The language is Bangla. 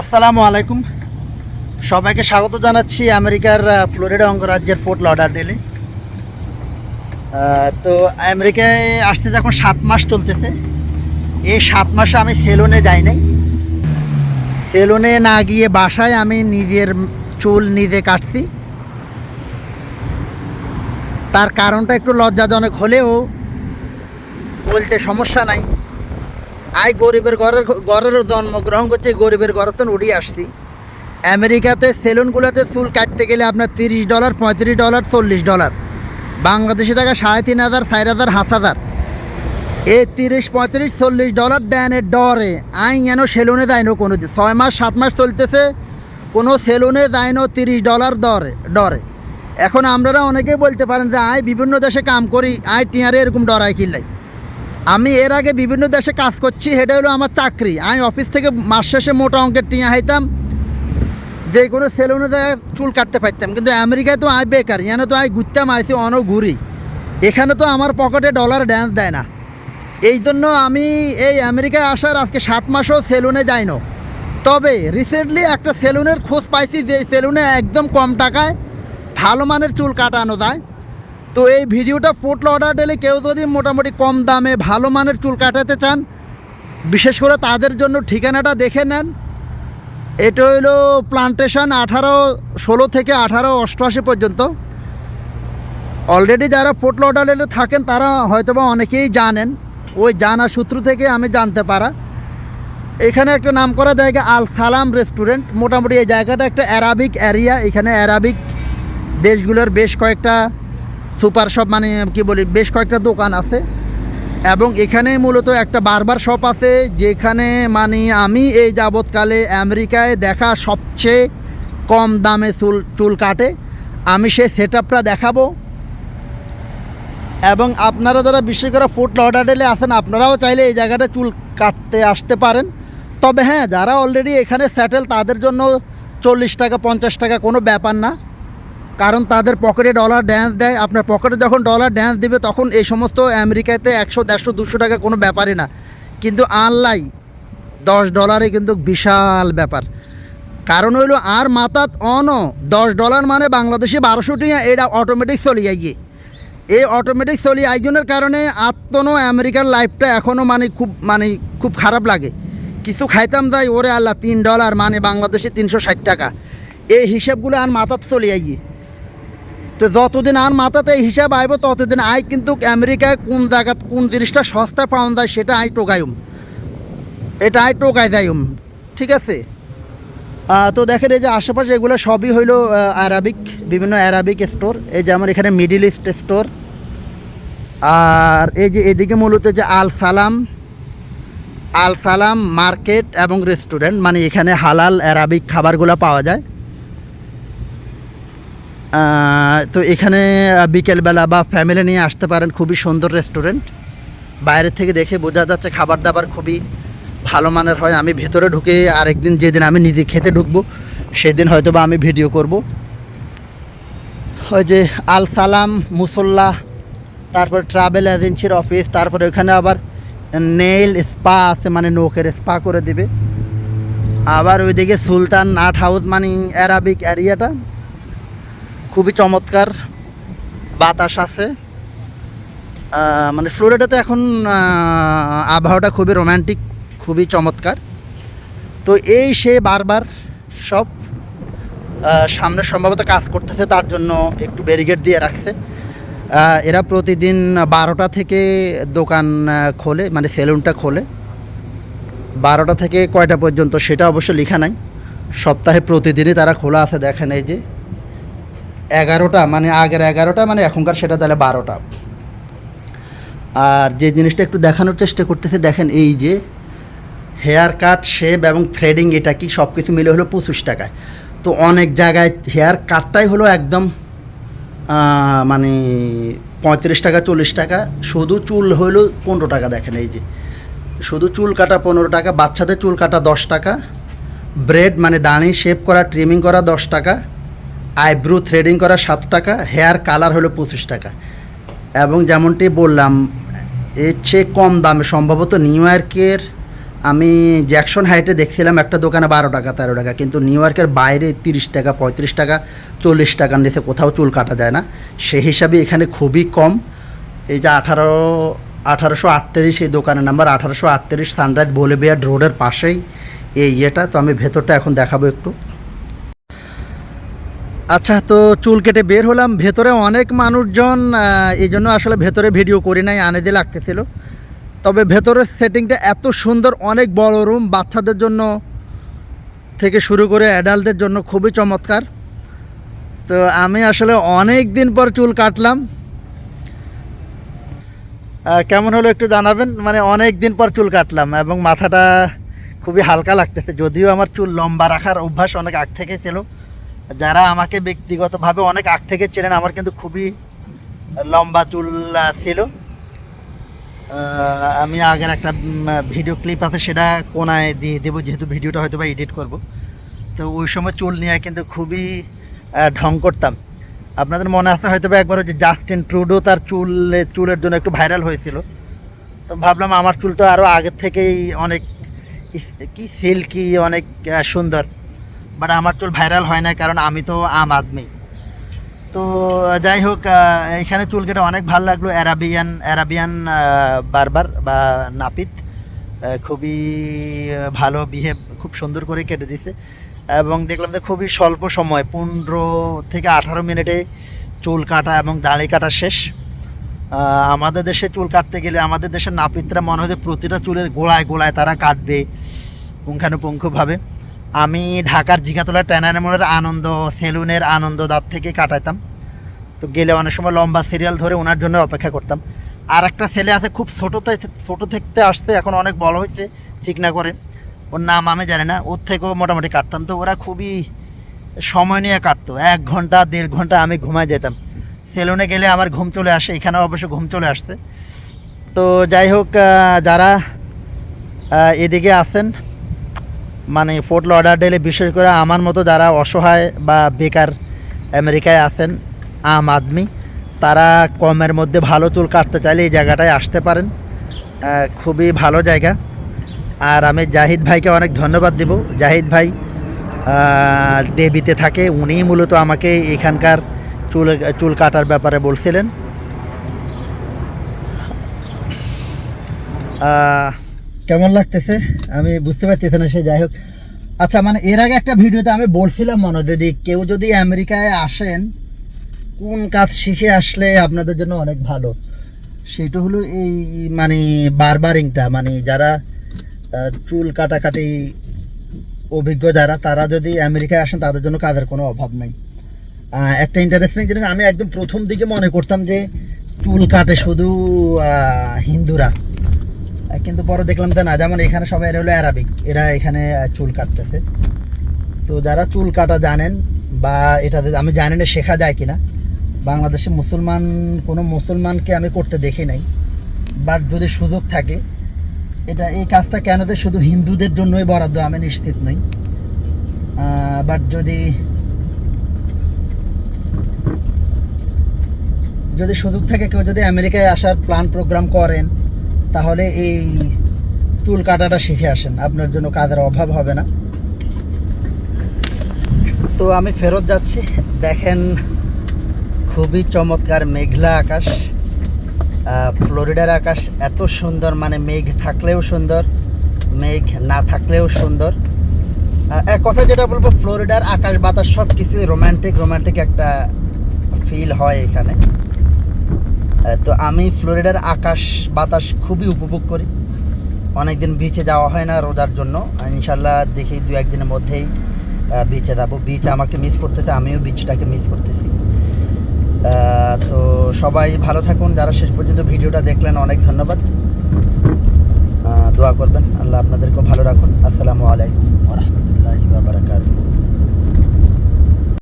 আসসালামু আলাইকুম। সবাইকে স্বাগত জানাচ্ছি আমেরিকার ফ্লোরিডা অঙ্গরাজ্যের ফোর্ট লডারডেলে তো আমেরিকায় আসতে এখন সাত মাস চলতেছে। এই সাত মাসে আমি সেলুনে যাই নাই। সেলুনে না গিয়ে বাসায় আমি নিজের চুল নিজে কাটছি। তার কারণটা একটু লজ্জাজনক হলেও বলতে সমস্যা নাই। আই গরিবের ঘরের ঘরের জন্মগ্রহণ করছে গরিবের ঘরে তো উড়িয়ে আসছি। আমেরিকাতে সেলুনগুলোতে চুল কাটতে গেলে আপনার তিরিশ ডলার, পঁয়ত্রিশ ডলার, চল্লিশ ডলার। বাংলাদেশি টাকা সাড়ে তিন হাজার, চার হাজার হাঁস হাজার। এই তিরিশ, পঁয়ত্রিশ, চল্লিশ ডলার দেন এর ডরে। আই যেন সেলুনে যায় না কোনো। ছয় মাস, সাত মাস চলতেছে, কোনো সেলুনে যায় না তিরিশ ডলার দরে, ডরে। এখন আপনারা অনেকেই বলতে পারেন যে, আই, বিভিন্ন দেশে কাম করি, আই, টিয়ারে এরকম ডরাই কিনলাই আমি এর আগে বিভিন্ন দেশে কাজ করছি, সেটা হলো আমার চাকরি। আমি অফিস থেকে মাস শেষে মোটা অঙ্কের টিয়া হাইতাম, যে কোনো সেলুনে চুল কাটতে পারতাম। কিন্তু আমেরিকায় তো আই বেকার এখানে তো আই ঘুরতাম আইসি অন ঘুরি। এখানে তো আমার পকেটে ডলার ড্যান্স দেয় না। এই জন্য আমি এই আমেরিকায় আসার আজকে সাত মাসও সেলুনে যাই না। তবে রিসেন্টলি একটা সেলুনের খোঁজ পাইছি, যে সেলুনে একদম কম টাকায় ভালো মানের চুল কাটানো যায়। তো এই ভিডিওটা ফুটলে অর্ডার দিলে কেউ যদি মোটামুটি কম দামে ভালো মানের চুল কাটাতে চান, বিশেষ করে তাদের জন্য ঠিকানাটা দেখে নেন। এটা হইল প্লান্টেশন আঠারো ষোলো থেকে আঠারো অষ্টআশি পর্যন্ত। অলরেডি যারা ফুট লডারে থাকেন, তারা হয়তোবা অনেকেই জানেন। ওই জানা সূত্র থেকে আমি জানতে পারা। এখানে একটা নাম করা জায়গা, আল সালাম রেস্টুরেন্ট। মোটামুটি এই জায়গাটা একটা অ্যারাবিক এরিয়া এখানে অ্যারাবিক দেশগুলোর বেশ কয়েকটা সুপার শপ মানে কি বলি, বেশ কয়েকটা দোকান আছে। এবং এখানে মূলত একটা বারবার শপ আছে, যেখানে মানে আমি এই যাবৎকালে আমেরিকায় দেখা সবচেয়ে কম দামে চুল চুল কাটে। আমি সেই সেট আপটা দেখাবো। এবং আপনারা যারা বিশেষ করে ফুড লডারেলে আছেন, আপনারাও চাইলে এই জায়গাটা চুল কাটতে আসতে পারেন। তবে হ্যাঁ যারা অলরেডি এখানে সেটেল তাদের জন্য চল্লিশ টাকা, পঞ্চাশ টাকা কোনো ব্যাপার না। কারণ তাদের পকেটে ডলার ড্যান্স দেয়। আপনার পকেটে যখন ডলার ড্যান্স দিবে, তখন এই সমস্ত আমেরিকাতে একশো, দেড়শো, দুশো টাকা কোনো ব্যাপারই না। কিন্তু আনলাই দশ ডলারে কিন্তু বিশাল ব্যাপার। কারণ হইল, আর মাতাত অন, দশ ডলার মানে বাংলাদেশে বারোশো টিয়া এটা অটোমেটিক চলে যাইয়ে এই অটোমেটিক চলি আয়োজনের কারণে আত্মনো আমেরিকার লাইফটা এখনও মানে খুব মানে খুব খারাপ লাগে। কিছু খাইতাম যাই ওরে আল্লাহ, তিন ডলার মানে বাংলাদেশে তিনশো ষাট টাকা। এই হিসাবগুলো আর মাথাত চলে আইয়ে। তো যতদিন আর মাথাতে হিসাব আইব ততদিন আই কিন্তু আমেরিকায় কোন জায়গা কোন জিনিসটা সস্তা পাওয়া যায় সেটা আই টোকাইম এটা আই টোকাই যাইম ঠিক আছে? তো দেখেন এই যে আশেপাশে এগুলো সবই হইল আহ, আরাবিক বিভিন্ন অ্যারাবিক স্টোর এই যেমন এখানে মিডিল ইস্ট স্টোর আর এই যে এদিকে মূলত যে আল সালাম আল সালাম মার্কেট এবং রেস্টুরেন্ট মানে এখানে হালাল অ্যারাবিক খাবারগুলো পাওয়া যায়। তো এখানে বিকেলবেলা বা ফ্যামিলি নিয়ে আসতে পারেন, খুবই সুন্দর রেস্টুরেন্ট বাইরে থেকে দেখে বোঝা যাচ্ছে খাবার দাবার খুবই ভালো মানের হয়। আমি ভেতরে ঢুকে আরেকদিন যেদিন আমি নিজে খেতে ঢুকবো, সেদিন হয়তো বা আমি ভিডিও করব। ওই যে আল সালাম, মুসল্লা, তারপর ট্রাভেল এজেন্সির অফিস তারপরে ওখানে আবার নেইল স্পা আছে মানে নৌকের স্পা করে দিবে। আবার ওইদিকে সুলতান আট হাউস মানে অ্যারাবিক এরিয়াটা খুবই চমৎকার বাতাস আছে। মানে ফ্লোরিডাতে এখন আবহাওয়াটা খুবই রোমান্টিক খুবই চমৎকার। তো এই সে বারবার সব সামনে সম্ভবত কাজ করতেছে, তার জন্য একটু ব্যারিকেড দিয়ে রাখছে। এরা প্রতিদিন বারোটা থেকে দোকান খোলে মানে সেলুনটা খোলে। বারোটা থেকে কয়টা পর্যন্ত সেটা অবশ্য লেখা নাই। সপ্তাহে প্রতিদিনই তারা খোলা আছে, দেখেন এই যে। এগারোটা মানে আগের এগারোটা মানে এখনকার সেটা তাহলে বারোটা। আর যে জিনিসটা একটু দেখানোর চেষ্টা করতেছে, দেখেন এই যে হেয়ার কাট শেভ এবং থ্রেডিং এটা কি সব কিছু মিলে হলো পঁচিশ টাকায়। তো অনেক জায়গায় হেয়ার কাটটাই হলো একদম মানে পঁয়ত্রিশ টাকা, চল্লিশ টাকা। শুধু চুল হইল পনেরো টাকা, দেখেন এই যে। শুধু চুল কাটা পনেরো টাকা, বাচ্চাদের চুল কাটা দশ টাকা। ব্রেড মানে দাড়ি শেভ করা ট্রিমিং করা দশ টাকা। আইব্রু থ্রেডিং করা সাত টাকা, হেয়ার কালার হলো পঁচিশ টাকা। এবং যেমনটি বললাম, এর চেয়ে কম দামে সম্ভবত নিউ ইয়র্কের, আমি জ্যাকসন হাইটে দেখছিলাম একটা দোকানে বারো টাকা, তেরো টাকা। কিন্তু নিউ ইয়র্কের বাইরে তিরিশ টাকা, পঁয়ত্রিশ টাকা, চল্লিশ টাকার নিচে কোথাও চুল কাটা যায় না। সেই হিসাবে এখানে খুবই কম। এই যে আঠারো, আঠারোশো আটত্রিশ, এই দোকানের নাম্বার আঠারোশো আটত্রিশ সানরাইজ বোলেবিয়ার রোডের পাশেই এই ইয়েটা। তো আমি ভেতরটা এখন দেখাবো একটু। আচ্ছা তো চুল কেটে বের হলাম। ভেতরে অনেক মানুষজন এই জন্য আসলে ভেতরে ভিডিও করি নাই আনে দিয়ে লাগতেছিল। তবে ভেতরের সেটিংটা এত সুন্দর, অনেক বড় রুম, বাচ্চাদের জন্য থেকে শুরু করে অ্যাডাল্টদের জন্য খুবই চমৎকার। তো আমি আসলে অনেক দিন পর চুল কাটলাম। কেমন হলো একটু জানাবেন? মানে অনেক দিন পর চুল কাটলাম এবং মাথাটা খুবই হালকা লাগতেছে, যদিও আমার চুল লম্বা রাখার অভ্যাস অনেক আগ থেকে ছিল। যারা আমাকে ব্যক্তিগতভাবে অনেক আগ থেকে চেনেন, আমার কিন্তু খুবই লম্বা চুল ছিল। আমি আগের একটা ভিডিও ক্লিপ আছে, সেটা কোনায় দিয়ে দেবো, যেহেতু ভিডিওটা হয়তো বা এডিট করব। তো ওই সময় চুল নিয়ে কিন্তু খুবই ঢং করতাম। আপনাদের মনে আছে হয়তো বা একবার যে জাস্টিন ট্রুডো তার চুল, চুলের জন্য একটু ভাইরাল হয়েছিল। তো ভাবলাম আমার চুল তো আরও আগের থেকেই অনেক কি সিল্কি অনেক সুন্দর। বাট আমার চুল ভাইরাল হয় না কারণ আমি তো আম আদমি। তো, যাই হোক এখানে চুল কেটে অনেক ভালো লাগল। অ্যারাবিয়ান অ্যারাবিয়ান বারবার বা নাপিত খুবই ভালো বিহেভ খুব সুন্দর করে কেটে দিছে। এবং দেখলাম যে খুবই স্বল্প সময়, পনেরো থেকে আঠারো মিনিটে চুল কাটা এবং দাড়ি কাটা শেষ। আমাদের দেশে চুল কাটতে গেলে আমাদের দেশের নাপিতরা মনে হয় যে প্রতিটা চুলের গোড়ায় গোলায় তারা কাটবে, পুঙ্খানুপুঙ্খভাবে। আমি ঢাকার জিগাতলা ট্যানারেমোড়ের আনন্দ, সেলুনের আনন্দ দাঁত থেকে কাটাইতাম। তো গেলে অনেক সময় লম্বা সিরিয়াল ধরে ওনার জন্য অপেক্ষা করতাম। আর একটা ছেলে আছে খুব ছোটো ছোটো থেকে আসছে, এখন অনেক বড় হয়েছে, ঠিক না করে। ওর নাম আমি জানি না, ওর থেকেও মোটামুটি কাটতাম। তো ওরা খুবই সময় নিয়ে কাটতো। এক ঘণ্টা, দেড় ঘণ্টা আমি ঘুমায় যেতাম। সেলুনে গেলে আমার ঘুম চলে আসে এখানেও অবশ্য ঘুম চলে আসছে। তো যাই হোক যারা এদিকে আছেন মানে ফোর্ট লডারডেলে বিশেষ করে আমার মতো যারা অসহায় বা বেকার আমেরিকায় আছেন, আম আদমি, তারা কমের মধ্যে ভালো চুল কাটতে চাইলে এই জায়গাটায় আসতে পারেন। খুবই ভালো জায়গা। আর আমি জাহিদ ভাইকে অনেক ধন্যবাদ দেব। জাহিদ ভাই দেবিতে থাকে। উনিই মূলত আমাকে এখানকার চুল চুল কাটার ব্যাপারে বলছিলেন। কেমন লাগতেছে? আমি বুঝতে পারতেছি না, সে যাই হোক। আচ্ছা মানে এর আগে একটা ভিডিওতে আমি বলছিলাম, মনে যদি কেউ যদি আমেরিকায় আসেন, কোন কাজ শিখে আসলে আপনাদের জন্য অনেক ভালো? সেটা হলো এই মানে বারবারিংটা মানে যারা চুল কাটাকাটি অভিজ্ঞ যারা, তারা যদি আমেরিকায় আসেন, তাদের জন্য কাজের কোনো অভাব নাই। একটা ইন্টারেস্টিং জিনিস, আমি একদম প্রথম দিকে মনে করতাম যে, চুল কাটে শুধু হিন্দুরা। কিন্তু পরে দেখলাম যে না, যেমন এখানে সবাই এরা হলো অ্যারাবিক এরা এখানে চুল কাটতেছে। তো যারা চুল কাটা জানেন বা এটা আমি জানি না শেখা যায় কিনা, বাংলাদেশে মুসলমান, কোনো মুসলমানকে আমি করতে দেখি নাই। বাট যদি সুযোগ থাকে, এটা, এই কাজটা কেন যে শুধু হিন্দুদের জন্যই বরাদ্দ, আমি নিশ্চিত নই। বাট যদি যদি সুযোগ থাকে, কেউ যদি আমেরিকায় আসার প্ল্যান প্রোগ্রাম করেন তাহলে এই চুল কাটাটা শিখে আসেন। আপনার জন্য কাজের অভাব হবে না। তো আমি ফেরত যাচ্ছি। দেখেন, খুবই চমৎকার মেঘলা আকাশ। ফ্লোরিডার আকাশ এত সুন্দর মানে মেঘ থাকলেও সুন্দর, মেঘ না থাকলেও সুন্দর। এক কথা যেটা বলব, ফ্লোরিডার আকাশ, বাতাস সব কিছুই রোমান্টিক রোমান্টিক একটা ফিল হয় এখানে। তো আমি ফ্লোরিডার আকাশ বাতাস খুবই উপভোগ করি। অনেকদিন বিচে যাওয়া হয় না রোজার জন্য। ইনশাল্লাহ দেখি দু একদিনের মধ্যেই বিচে যাব। বিচ আমাকে মিস করতেছে, আমিও বিচটাকে মিস করতেছি। তো সবাই ভালো থাকুন। যারা শেষ পর্যন্ত ভিডিওটা দেখলেন, অনেক ধন্যবাদ। দোয়া করবেন। আল্লাহ আপনাদেরকেও ভালো রাখুন। আসসালামু আলাইকুম রহমতুল্লাহ।